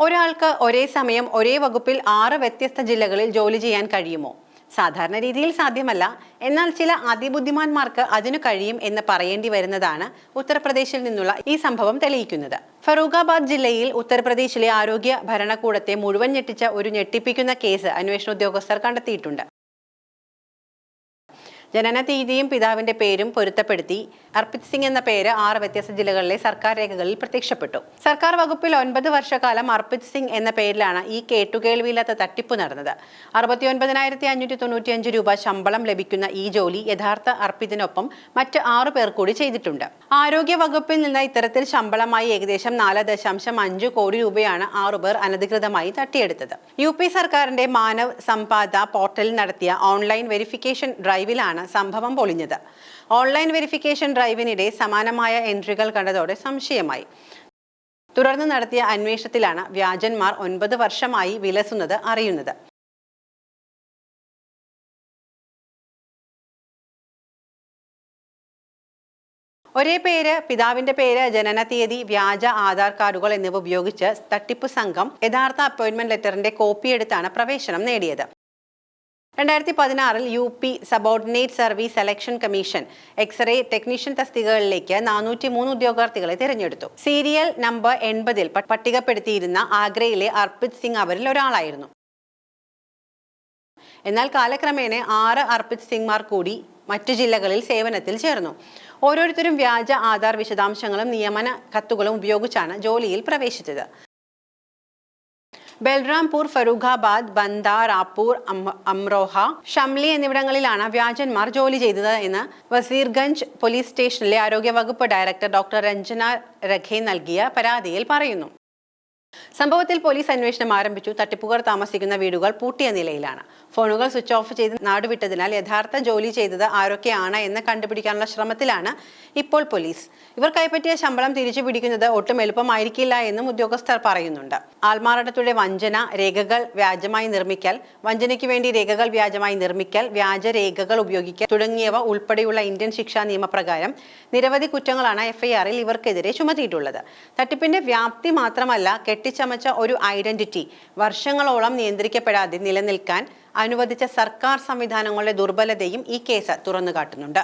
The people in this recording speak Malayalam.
ഒരാൾക്ക് ഒരേ സമയം ഒരേ വകുപ്പിൽ ആറ് വ്യത്യസ്ത ജില്ലകളിൽ ജോലി ചെയ്യാൻ കഴിയുമോ? സാധാരണ രീതിയിൽ സാധ്യമല്ല. എന്നാൽ ചില അതിബുദ്ധിമാന്മാർക്ക് അതിനു കഴിയും എന്ന് പറയേണ്ടി വരുന്നതാണ് ഉത്തർപ്രദേശിൽ നിന്നുള്ള ഈ സംഭവം തെളിയിക്കുന്നത്. ഫറൂഖാബാദ് ജില്ലയിൽ ഉത്തർപ്രദേശിലെ ആരോഗ്യ ഭരണകൂടത്തെ മുഴുവൻ ഞെട്ടിച്ച ഒരു ഞെട്ടിപ്പിക്കുന്ന കേസ് അന്വേഷണ ഉദ്യോഗസ്ഥർ കണ്ടെത്തിയിട്ടുണ്ട്. ജനന തീയതിയും പിതാവിന്റെ പേരും പൊരുത്തപ്പെടുത്തി അർപ്പിത് സിംഗ് എന്ന പേര് ആറ് വ്യത്യസ്ത ജില്ലകളിലെ സർക്കാർ രേഖകളിൽ പ്രത്യക്ഷപ്പെട്ടു. സർക്കാർ വകുപ്പിൽ ഒൻപത് വർഷക്കാലം അർപ്പിത് സിംഗ് എന്ന പേരിലാണ് ഈ കേട്ടുകേൾവിയില്ലാത്ത തട്ടിപ്പ് നടന്നത്. അറുപത്തി ഒൻപതിനായിരത്തി അഞ്ഞൂറ്റി രൂപ ശമ്പളം ലഭിക്കുന്ന ഈ ജോലി യഥാർത്ഥ അർപ്പിതിനൊപ്പം മറ്റ് ആറു പേർ കൂടി ചെയ്തിട്ടുണ്ട്. ആരോഗ്യ വകുപ്പിൽ നിന്ന് ഇത്തരത്തിൽ ശമ്പളമായി ഏകദേശം നാല് ദശാംശം അഞ്ച് കോടി രൂപയാണ് ആറുപേർ അനധികൃതമായി തട്ടിയെടുത്തത്. യു പി സർക്കാരിന്റെ മാനവ് സമ്പാദ പോർട്ടലിൽ നടത്തിയ ഓൺലൈൻ വെരിഫിക്കേഷൻ ഡ്രൈവിലാണ് സംഭവം പൊളിഞ്ഞത്. ഓൺലൈൻ വെരിഫിക്കേഷൻ ഡ്രൈവിനിടെ സമാനമായ എൻട്രികൾ കണ്ടതോടെ സംശയമായി. തുടർന്ന് നടത്തിയ അന്വേഷണത്തിലാണ് വ്യാജന്മാർ ഒൻപത് വർഷമായി വിലസുന്നത് അറിയുന്നത്. ഒരേ പേര് പിതാവിന്റെ പേര് ജനന തീയതി വ്യാജ ആധാർ കാർഡുകൾ എന്നിവ ഉപയോഗിച്ച് തട്ടിപ്പ് സംഘം യഥാർത്ഥ അപ്പോയിന്റ്മെന്റ് ലെറ്ററിന്റെ കോപ്പിയെടുത്താണ് പ്രവേശനം നേടിയത്. രണ്ടായിരത്തി പതിനാറിൽ U P subordinate service selection commission x ray technician തസ്തികകളിലേക്ക് നാനൂറ്റി മൂന്ന് ഉദ്യോഗാർത്ഥികളെ തിരഞ്ഞെടുത്തു. സീരിയൽ നമ്പർ എൺപതിൽ പട്ടികപ്പെടുത്തിയിരുന്ന ആഗ്രയിലെ അർപ്പിത് സിംഗ് അവരിൽ ഒരാളായിരുന്നു. എന്നാൽ കാലക്രമേണ ആറ് അർപ്പിത് സിംഗ്മാർ കൂടി മറ്റു ജില്ലകളിൽ സേവനത്തിൽ ചേർന്നു. ഓരോരുത്തരും വ്യാജ ആധാർ വിശദാംശങ്ങളും നിയമന കത്തുകളും ഉപയോഗിച്ചാണ് ജോലിയിൽ പ്രവേശിച്ചത്. ബൽറാംപൂർ ഫറൂഖാബാദ് ബന്ദ റാപ്പൂർ അം- അമ്രോഹ ഷംലി എന്നിവിടങ്ങളിലാണ് വ്യാജന്മാർ ജോലി ചെയ്തത് എന്ന് വസീർഗഞ്ച് പോലീസ് സ്റ്റേഷനിലെ ആരോഗ്യവകുപ്പ് ഡയറക്ടർ ഡോക്ടർ രഞ്ജന രഖെ നൽകിയ പരാതിയിൽ പറയുന്നു. സംഭവത്തിൽ പോലീസ് അന്വേഷണം ആരംഭിച്ചു. തട്ടിപ്പുകാർ താമസിക്കുന്ന വീടുകൾ പൂട്ടിയ നിലയിലാണ്. ഫോണുകൾ സ്വിച്ച് ഓഫ് ചെയ്ത് നാടുവിട്ടതിനാൽ യഥാർത്ഥ ജോലി ചെയ്തത് ആരൊക്കെയാണ് എന്ന് കണ്ടുപിടിക്കാനുള്ള ശ്രമത്തിലാണ് ഇപ്പോൾ പോലീസ്. ഇവർ കൈപ്പറ്റിയ ശമ്പളം തിരിച്ചു പിടിക്കുന്നത് ഒട്ടും എളുപ്പമായിരിക്കില്ല എന്നും ഉദ്യോഗസ്ഥർ പറയുന്നുണ്ട്. ആൾമാറാട്ടത്തിന്റെ വഞ്ചന രേഖകൾ വ്യാജമായി നിർമ്മിക്കൽ വഞ്ചനയ്ക്ക് വേണ്ടി രേഖകൾ വ്യാജമായി നിർമ്മിക്കൽ വ്യാജ രേഖകൾ ഉപയോഗിക്കൽ തുടങ്ങിയവ ഉൾപ്പെടെയുള്ള ഇന്ത്യൻ ശിക്ഷാ നിയമപ്രകാരം നിരവധി കുറ്റങ്ങളാണ് എഫ്ഐആറിൽ ഇവർക്കെതിരെ ചുമത്തിയിട്ടുള്ളത്. തട്ടിപ്പിന്റെ വ്യാപ്തി മാത്രമല്ല കെട്ടിച്ചമച്ച ഒരു ഐഡന്റിറ്റി വർഷങ്ങളോളം നിയന്ത്രിക്കപ്പെടാതെ നിലനിൽക്കാൻ അനുവദിച്ച സർക്കാർ സംവിധാനങ്ങളുടെ ദുർബലതയും ഈ കേസ് തുറന്നു കാട്ടുന്നുണ്ട്